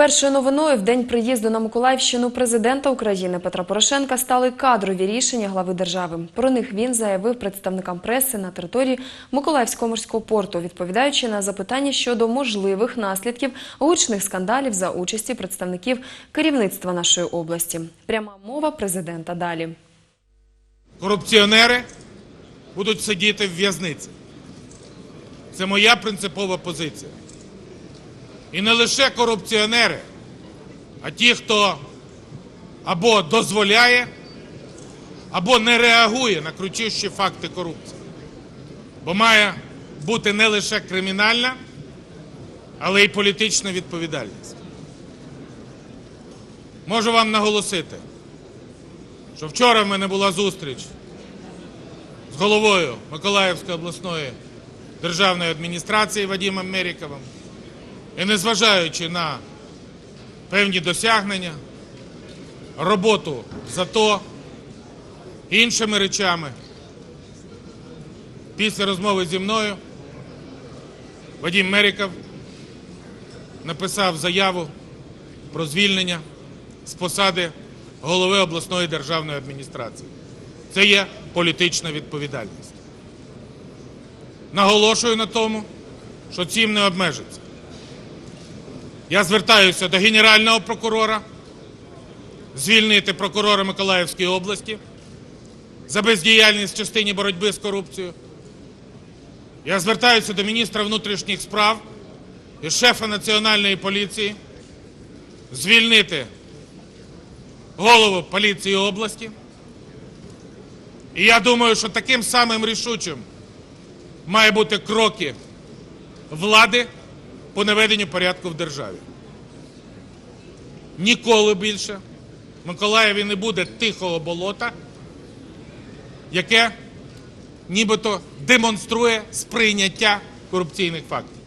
Першою новиною в день приїзду на Миколаївщину президента України Петра Порошенка стали кадрові рішення глави держави. Про них він заявив представникам преси на території Миколаївського морського порту, відповідаючи на запитання щодо можливих наслідків гучних скандалів за участі представників керівництва нашої області. Пряма мова президента далі. корупціонери будуть сидіти в в'язниці. Це моя принципова позиція. І не лише корупціонери, а ті, хто або дозволяє, або не реагує на кричущі факти корупції. Бо має бути не лише кримінальна, але й політична відповідальність. Можу вам наголосити, що вчора в мене була зустріч з головою Миколаївської обласної державної адміністрації Вадимом Меріковим. І незважаючи на певні досягнення, роботу за то, іншими речами, після розмови зі мною Вадим Меріков написав заяву про звільнення з посади голови обласної державної адміністрації. Це є політична відповідальність. Наголошую на тому, що цим не обмежиться. Я звертаюся до Генерального прокурора звільнити прокурора Миколаївської області за бездіяльність в частині боротьби з корупцією. Я звертаюся до міністра внутрішніх справ і шефа Національної поліції звільнити голову поліції області. І я думаю, що таким самим рішучим має бути кроки влади по наведенню порядку в державі. Ніколи більше в Миколаєві не буде тихого болота, яке нібито демонструє сприйняття корупційних фактів.